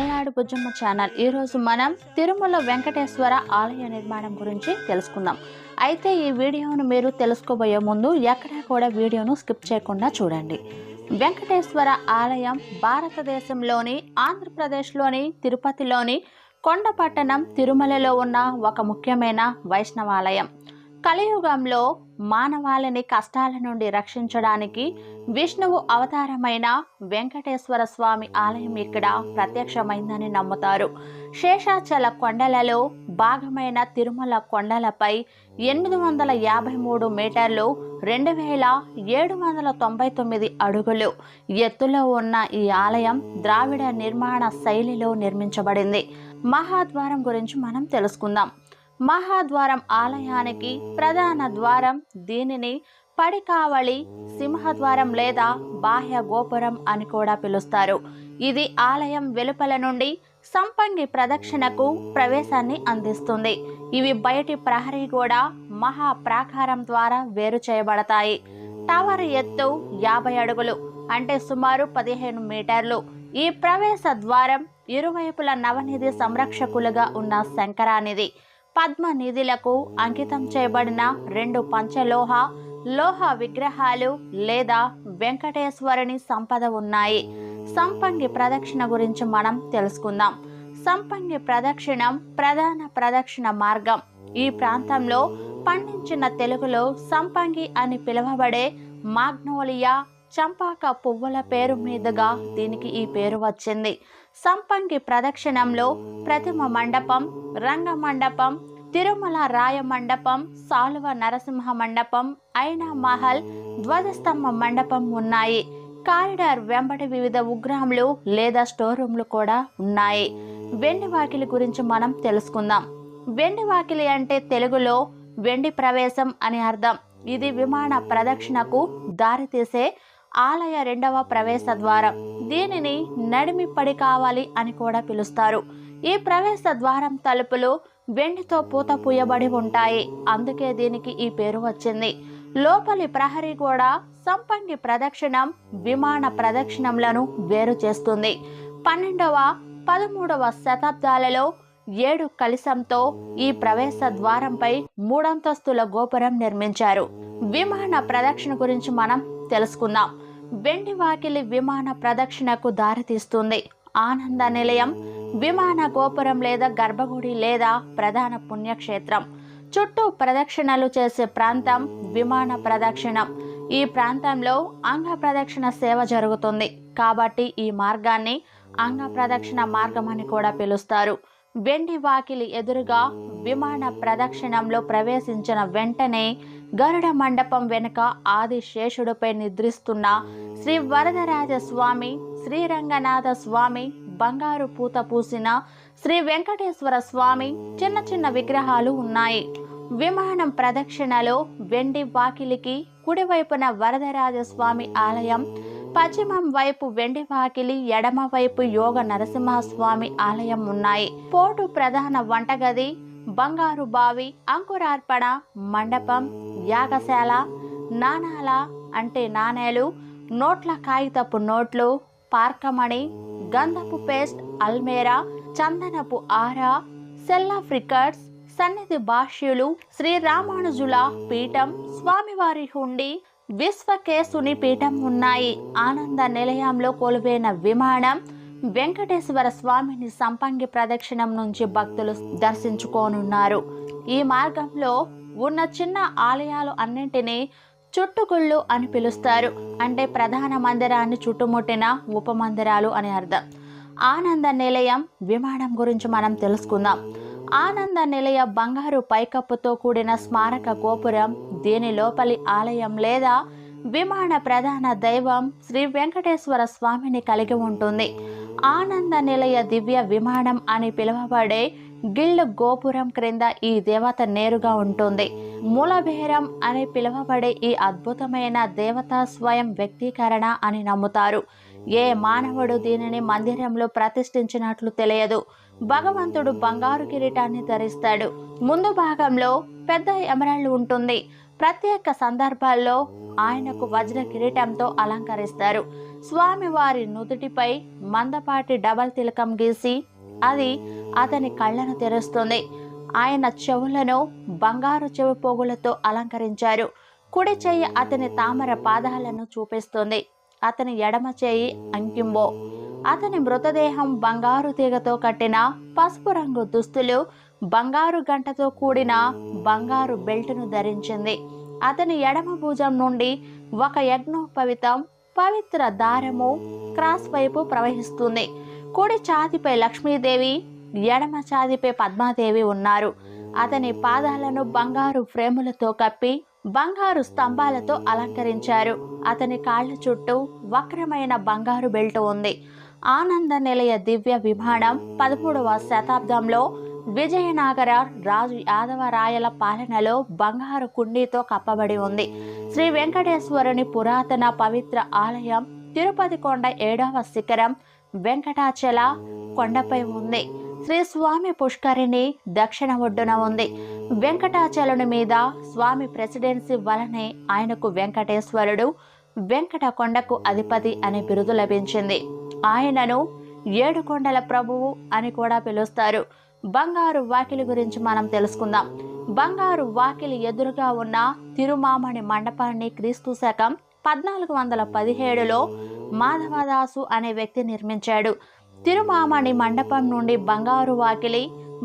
Malnad Bujjamma channel. ఈరోజు మనం తిరుమల వెంకటేశ్వర ఆలయ నిర్మాణం గురించి తెలుసుకుందాం. అయితే ఈ వీడియోను మీరు తెలుసుకోబోయే ముందు ఎక్కడా కూడా వీడియోను స్కిప్ చేయకుండా చూడండి. వెంకటేశ్వర ఆలయం భారతదేశంలోని ఆంధ్రప్రదేశ్లోని తిరుపతిలోని కొండపట్టణం తిరుమలలో ఉన్న ఒక ముఖ్యమైన వైష్ణవాలయం. కలియుగంలో మానవాళిని కష్టాల నుండి రక్షించడానికి విష్ణువు అవతారమైన వెంకటేశ్వర స్వామి ఆలయం ఇక్కడ ప్రత్యక్షమైందని నమ్ముతారు. శేషాచల కొండలలో భాగమైన తిరుమల కొండలపై ఎనిమిది వందల యాభై మూడు మీటర్లు రెండు వేల ఏడు వందల తొంభై తొమ్మిది అడుగులు ఎత్తులో ఉన్న ఈ ఆలయం ద్రావిడ నిర్మాణ శైలిలో నిర్మించబడింది. మహాద్వారం గురించి మనం తెలుసుకుందాం. మహాద్వారం ఆలయానికి ప్రధాన ద్వారం దీనిని పడికావళి సింహద్వారం లేదా బాహ్య గోపురం అని కూడా పిలుస్తారు. ఇది ఆలయం వెలుపల నుండి సంపంగి ప్రదక్షిణకు ప్రవేశాన్ని అందిస్తుంది. ఇవి బయటి ప్రహరీ కూడా మహా ప్రాకారం ద్వారా వేరు చేయబడతాయి. టవర్ ఎత్తు యాభై అడుగులు అంటే సుమారు పదిహేను మీటర్లు. ఈ ప్రవేశ ద్వారం ఇరువైపుల నవనిధి సంరక్షకులుగా ఉన్న శంకరానిధి. పద్మ నిధులకు అంకితం చేయబడిన రెండు పంచలోహ లోహ విగ్రహాలు లేదా వెంకటేశ్వరుని సంపద ఉన్నాయి. సంపంగి ప్రదక్షిణ గురించి మనం తెలుసుకుందాం. సంపంగి ప్రదక్షిణం ప్రధాన ప్రదక్షిణ మార్గం. ఈ ప్రాంతంలో పండించిన తెలుగులో సంపంగి అని పిలువబడే మాగ్నోలియా చంపాక పువ్వుల పేరు మీదుగా దీనికి ఈ పేరు వచ్చింది. సంపంగి ప్రదక్షిణంలో ప్రతిమ మండపం రంగ మండపం తిరుమల రాయ మండపం సాలువ నరసింహ మండపం ఐనా మహల్ ధ్వజస్తంభ మండపం ఉన్నాయి. కారిడార్ వెంబడి వివిధ ఉగ్రహంలు లేదా స్టోర్ రూమ్లు కూడా ఉన్నాయి. వెండి వాకిలి గురించి మనం తెలుసుకుందాం. వెండి వాకిలి అంటే తెలుగులో వెండి ప్రవేశం అని అర్థం. ఇది విమాన ప్రదక్షిణకు దారితీసే ఆలయ రెండవ ప్రవేశ ద్వారం. దీనిని నడిమి పడి కావాలి అని కూడా పిలుస్తారు. ఈ ప్రవేశ ద్వారం తలుపులు వెండితో పూత పూయబడి ఉంటాయి. అందుకే దీనికి ఈ పేరు వచ్చింది. లోపలి ప్రహరీ కూడా సంపంగి ప్రదక్షిణం విమాన ప్రదక్షిణంలను వేరు చేస్తుంది. పన్నెండవ పదమూడవ శతాబ్దాలలో ఏడు కలిసంతో ఈ ప్రవేశ ద్వారంపై మూడంతస్తుల గోపురం నిర్మించారు. విమాన ప్రదక్షిణ గురించి మనం తెలుసుకుందాం. వెండి వాకిలి విమాన ప్రదక్షిణకు దారితీస్తుంది. ఆనంద నిలయం విమాన గోపురం లేదా గర్భగుడి లేదా ప్రధాన పుణ్యక్షేత్రం. చుట్టూ ప్రదక్షిణలు చేసే ప్రాంతం విమాన ప్రదక్షిణం. ఈ ప్రాంతంలో అంగ ప్రదక్షిణ సేవ జరుగుతుంది. కాబట్టి ఈ మార్గాన్ని అంగ ప్రదక్షిణ మార్గం అని కూడా పిలుస్తారు. వెండి వాకిలి ఎదురుగా విమాన ప్రదక్షిణంలో ప్రవేశించిన వెంటనే గరుడ మండపం వెనుక ఆది శేషుడిపై నిద్రిస్తున్న శ్రీ వరదరాజ స్వామి శ్రీరంగనాథ స్వామి బంగారు పూత పూసిన శ్రీ వెంకటేశ్వర స్వామి చిన్న చిన్న విగ్రహాలు ఉన్నాయి. విమానం ప్రదక్షిణలో వెండి వాకిలికి కుడివైపున వరదరాజ స్వామి ఆలయం పశ్చిమం వైపు వెండి వాకిలి ఎడమ వైపు యోగ నరసింహస్వామి ఆలయం ఉన్నాయి. పోటు ప్రధాన వంటగది బంగారు బావి అంకురార్పణ మండపం యాగశాల నాణాల అంటే నాణేలు నోట్ల కాగితపు నోట్లు పార్కమణి గంధపు పేస్ట్ అల్మేరా చందనపు ఆరా సెల్లాఫ్ రికార్డ్స్ సన్నిధి భాష్యులు శ్రీ రామానుజుల పీఠం స్వామివారి హుండి విశ్వకేశుని పీఠం ఉన్నాయి ఆనంద నిలయంలో కొలువైన విమానం వెంకటేశ్వర స్వామిని సంపంగి ప్రదక్షిణం నుంచి భక్తులు దర్శించుకోనున్నారు. ఈ మార్గంలో ఉన్న చిన్న ఆలయాలు అన్నింటినీ చుట్టుగుళ్ళు అని పిలుస్తారు. అంటే ప్రధాన మందిరాన్ని చుట్టుముట్టిన ఉపమందిరాలు అని అర్థం. ఆనంద నిలయం విమానం గురించి మనం తెలుసుకుందాం. ఆనంద నిలయ బంగారు పైకప్పుతో కూడిన స్మారక గోపురం దీని లోపలి ఆలయం లేదా విమాన ప్రధాన దైవం శ్రీ వెంకటేశ్వర స్వామిని కలిగి ఉంటుంది. ఆనంద నిలయ దివ్య విమానం అని పిలువబడే గిల్డ్ గోపురం క్రింద ఈ దేవత నేరుగా ఉంటుంది. మూలభేరం అని పిలువబడే ఈ అద్భుతమైన దేవతా స్వయం వ్యక్తీకరణ అని నమ్ముతారు. ఏ మానవుడు దీనిని మందిరంలో ప్రతిష్ఠించినట్లు తెలియదు. భగవంతుడు బంగారు కిరీటాన్ని ధరిస్తాడు. ముందు భాగంలో పెద్ద ఎమరాల్డ్ ఉంటుంది. ప్రత్యేక సందర్భాల్లో ఆయనకు వజ్ర కిరీటంతో అలంకరిస్తారు. స్వామివారి నుదుటిపై మందపాటి డబల్ తిలకం గీసి అది అతని కళ్ళను తెరుస్తుంది. ఆయన చెవులను బంగారు చెవి పోగులతో అలంకరించారు. కుడి చెయ్యి అతని తామర పాదాలను చూపిస్తుంది. అతని ఎడమ చేయి అంకింబో. అతని మృతదేహం బంగారు తీగతో కట్టిన పసుపు రంగు దుస్తులు బంగారు గంటతో కూడిన బంగారు బెల్టును ధరించింది. అతని ఎడమ భుజం నుండి ఒక యజ్ఞోపవితం పవిత్ర దారము క్రాస్ వైపు ప్రవహిస్తుంది. కుడి ఛాతిపై లక్ష్మీదేవి ఎడమ ఛాతిపై పద్మాదేవి ఉన్నారు. అతని పాదాలను బంగారు ఫ్రేములతో కప్పి బంగారు స్తంభాలతో అలంకరించారు. అతని కాళ్ళ చుట్టూ వక్రమైన బంగారు బెల్ట్ ఉంది. ఆనంద నిలయ దివ్య విమానం పదమూడవ శతాబ్దంలో విజయనగర రాజు యాదవరాయల పాలనలో బంగారు కుండీతో కప్పబడి ఉంది. శ్రీ వెంకటేశ్వరుని పురాతన పవిత్ర ఆలయం తిరుపతి కొండ ఏడవ శిఖరం వెంకటాచల కొండపై ఉంది. శ్రీ స్వామి పుష్కరిణి దక్షిణ ఒడ్డున ఉంది. వెంకటాచలుని మీద స్వామి ప్రెసిడెన్సీ వలనే ఆయనకు వెంకటేశ్వరుడు వెంకట కొండకు అధిపతి అనే బిరుదు లభించింది. ఆయనను ఏడు కొండల ప్రభువు అని కూడా పిలుస్తారు. బంగారు వాకిలి గురించి మనం తెలుసుకుందాం. బంగారు వాకిలి ఎదురుగా ఉన్న తిరుమామణి మండపాన్ని క్రీస్తు శకం పద్నాలుగు వందల పదిహేడులో మాధవదాసు అనే వ్యక్తి నిర్మించాడు. తిరుమామణి మండపం నుండి బంగారు వాకిలి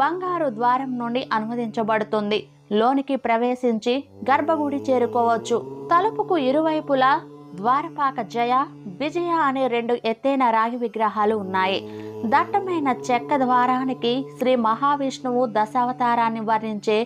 బంగారు ద్వారం నుండి అనుమతించబడుతుంది లోనికి ప్రవేశించి గర్భగుడి చేరుకోవచ్చు. తలుపుకు ఇరువైపులా ద్వారపాక జయ విజయ అనే రెండు ఎత్తైన రాగి విగ్రహాలు ఉన్నాయి. దట్టమైన చెక్క ద్వారానికి శ్రీ మహావిష్ణువు దశావతారాన్ని వర్ణించే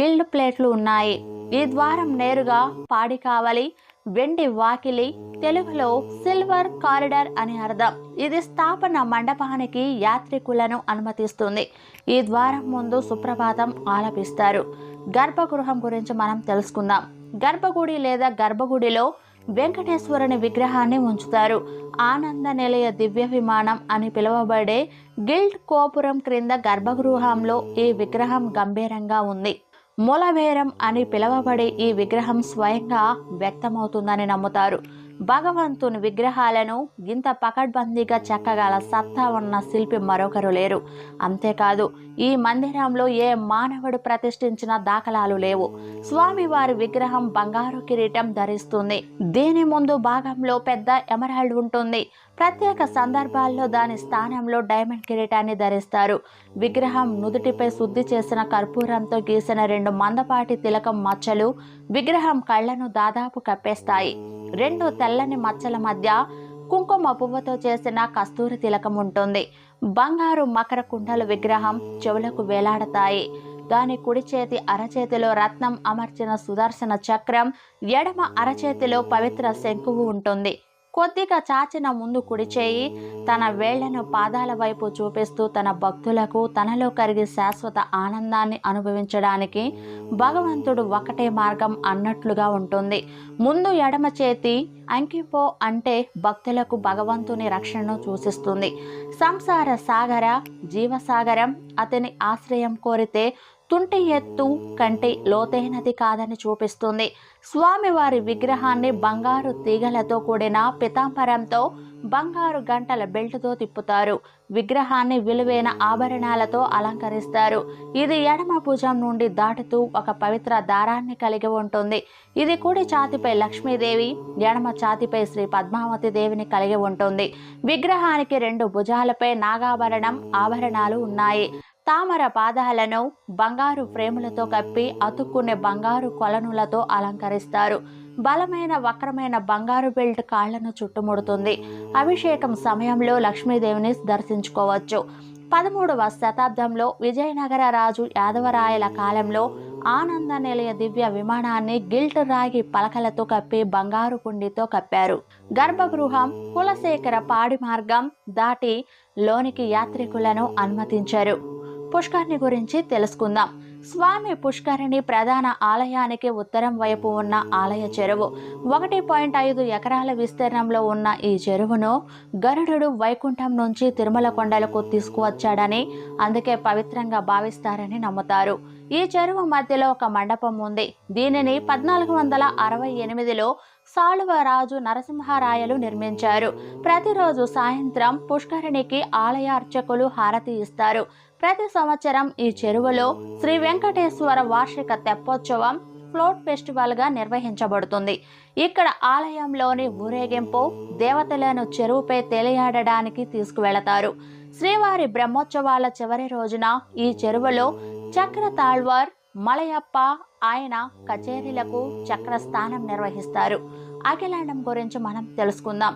గిల్డ్ ప్లేట్లు ఉన్నాయి. ఈ ద్వారం నేరుగా పాడి కావలి. వెండి వాకిలి తెలుగులో సిల్వర్ కారిడార్ అని అర్థం. ఇది స్థాపన మండపానికి యాత్రికులను అనుమతిస్తుంది. ఈ ద్వారం ముందు సుప్రభాతం ఆలపిస్తారు. గర్భగృహం గురించి మనం తెలుసుకుందాం. గర్భగుడి లేదా గర్భగుడిలో వెంకటేశ్వరుని విగ్రహాన్ని ఉంచుతారు. ఆనంద నిలయ దివ్య విమానం అని పిలువబడే గిల్డ్ కోపురం క్రింద గర్భగృహంలో ఈ విగ్రహం గంభీరంగా ఉంది. మూలవేరం అని పిలువబడే ఈ విగ్రహం స్వయంగా వ్యక్తమవుతుందని నమ్ముతారు. భగవంతుని విగ్రహాలను ఇంత పకడ్బందీగా చెక్కగల సత్తా ఉన్న శిల్పి మరొకరు లేరు. అంతేకాదు ఈ మందిరంలో ఏ మానవుడు ప్రతిష్ఠించిన దాఖలాలు లేవు. స్వామివారి విగ్రహం బంగారు కిరీటం ధరిస్తుంది. దీని ముందు భాగంలో పెద్ద ఎమరాల్డ్ ఉంటుంది. ప్రత్యేక సందర్భాల్లో దాని స్థానంలో డైమండ్ కిరీటాన్ని ధరిస్తారు. విగ్రహం నుదుటిపై శుద్ధి చేసిన కర్పూరంతో గీసిన రెండు మందపాటి తిలకం మచ్చలు విగ్రహం కళ్ళను దాదాపు కప్పేస్తాయి. రెండు తెల్లని మచ్చల మధ్య కుంకుమ పువ్వుతో చేసిన కస్తూరి తిలకం ఉంటుంది. బంగారు మకర కుండల విగ్రహం చెవులకు వేలాడతాయి. దాని కుడి చేతి అరచేతిలో రత్నం అమర్చిన సుదర్శన చక్రం ఎడమ అరచేతిలో పవిత్ర శంకువు ఉంటుంది. కొద్దిగా చాచిన ముందు కుడిచేయి తన వేళ్ళను పాదాల వైపు చూపిస్తూ తన భక్తులకు తనలో కరిగి శాశ్వత ఆనందాన్ని అనుభవించడానికి భగవంతుడు ఒకటే మార్గం అన్నట్లుగా ఉంటుంది. ముందు ఎడమ చేతి అంకిపో అంటే భక్తులకు భగవంతుని రక్షణను సూచిస్తుంది. సంసార సాగర జీవసాగరం అతని ఆశ్రయం కోరితే తుంటి ఎత్తు కంటే లోతైనది కాదని చూపిస్తుంది. స్వామివారి విగ్రహాన్ని బంగారు తీగలతో కూడిన పితాంబరంతో బంగారు గంటల బెల్ట్తో తిప్పుతారు. విగ్రహాన్ని విలువైన ఆభరణాలతో అలంకరిస్తారు. ఇది ఎడమ భుజం నుండి దాటుతూ ఒక పవిత్ర దారాన్ని కలిగి ఉంటుంది. ఇది కుడి ఛాతిపై లక్ష్మీదేవి ఎడమ ఛాతిపై శ్రీ పద్మావతి దేవిని కలిగి ఉంటుంది. విగ్రహానికి రెండు భుజాలపై నాగాభరణం ఆభరణాలు ఉన్నాయి. తామర పాదాలను బంగారు ఫ్రేములతో కప్పి అతుక్కునే బంగారు కొలనులతో అలంకరిస్తారు. బలమైన వక్రమైన బంగారు బెల్ట్ కాళ్ళను చుట్టుముడుతుంది. అభిషేకం సమయంలో లక్ష్మీదేవిని దర్శించుకోవచ్చు. పదమూడవ శతాబ్దంలో విజయనగర రాజు యాదవరాయల కాలంలో ఆనంద నిలయ దివ్య విమానాన్ని గిల్ట్ రాగి పలకలతో కప్పి బంగారు కుండితో కప్పారు. గర్భగృహం కులశేఖర పాడి మార్గం దాటి లోనికి యాత్రికులను అనుమతించారు. పుష్కరిణి గురించి తెలుసుకుందాం. స్వామి పుష్కరిణి ప్రధాన ఆలయానికి ఉత్తరం వైపు ఉన్న ఆలయ చెరువు. ఒకటి పాయింట్ ఐదు ఎకరాల విస్తీర్ణంలో ఉన్న ఈ చెరువును గరుడు వైకుంఠం నుంచి తిరుమల కొండలకు తీసుకువచ్చాడని అందుకే పవిత్రంగా భావిస్తారని నమ్ముతారు. ఈ చెరువు మధ్యలో ఒక మండపం ఉంది. దీనిని పద్నాలుగు వందల అరవై ఎనిమిదిలో సాళువరాజు నరసింహారాయలు నిర్మించారు. ప్రతిరోజు సాయంత్రం పుష్కరిణికి ఆలయ అర్చకులు హారతి ఇస్తారు. ప్రతి సంవత్సరం ఈ చెరువులో శ్రీ వెంకటేశ్వర వార్షిక తెప్పోత్సవం ఫ్లోట్ ఫెస్టివల్గా నిర్వహించబడుతుంది. ఇక్కడ ఆలయంలోని ఊరేగింపు దేవతలను చెరువుపై తెలియాడడానికి తీసుకువెళతారు. శ్రీవారి బ్రహ్మోత్సవాల చివరి రోజున ఈ చెరువులో చక్ర తాళ్వార్ మలయప్ప ఆయన కచేరీలకు చక్రస్థానం నిర్వహిస్తారు. అఖిలాండం గురించి మనం తెలుసుకుందాం.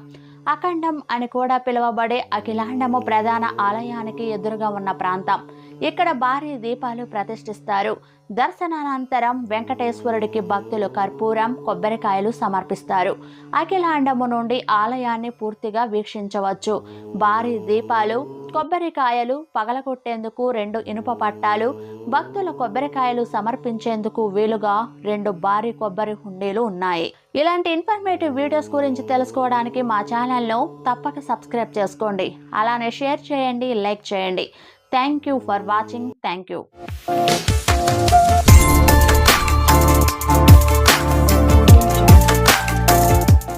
అఖండం అని కూడా పిలువబడే అఖిలాండము ప్రధాన ఆలయానికి ఎదురుగా ఉన్న ప్రాంతం. ఇక్కడ భారీ దీపాలు ప్రతిష్ఠిస్తారు? దర్శనానంతరం వెంకటేశ్వరుడికి భక్తులు కర్పూరం కొబ్బరికాయలు సమర్పిస్తారు. అఖిలాండము నుండి ఆలయాన్ని పూర్తిగా వీక్షించవచ్చు. భారీ దీపాలు కొబ్బరికాయలు పగలగొట్టేందుకు రెండు ఇనుప పట్టాలు భక్తుల కొబ్బరికాయలు సమర్పించేందుకు వీలుగా రెండు భారీ కొబ్బరి హుండీలు ఉన్నాయి. ఇలాంటి ఇన్ఫర్మేటివ్ వీడియోస్ గురించి తెలుసుకోవడానికి మా ఛానల్ను తప్పక సబ్స్క్రైబ్ చేసుకోండి. అలానే షేర్ చేయండి లైక్ చేయండి. Thank you for watching thank you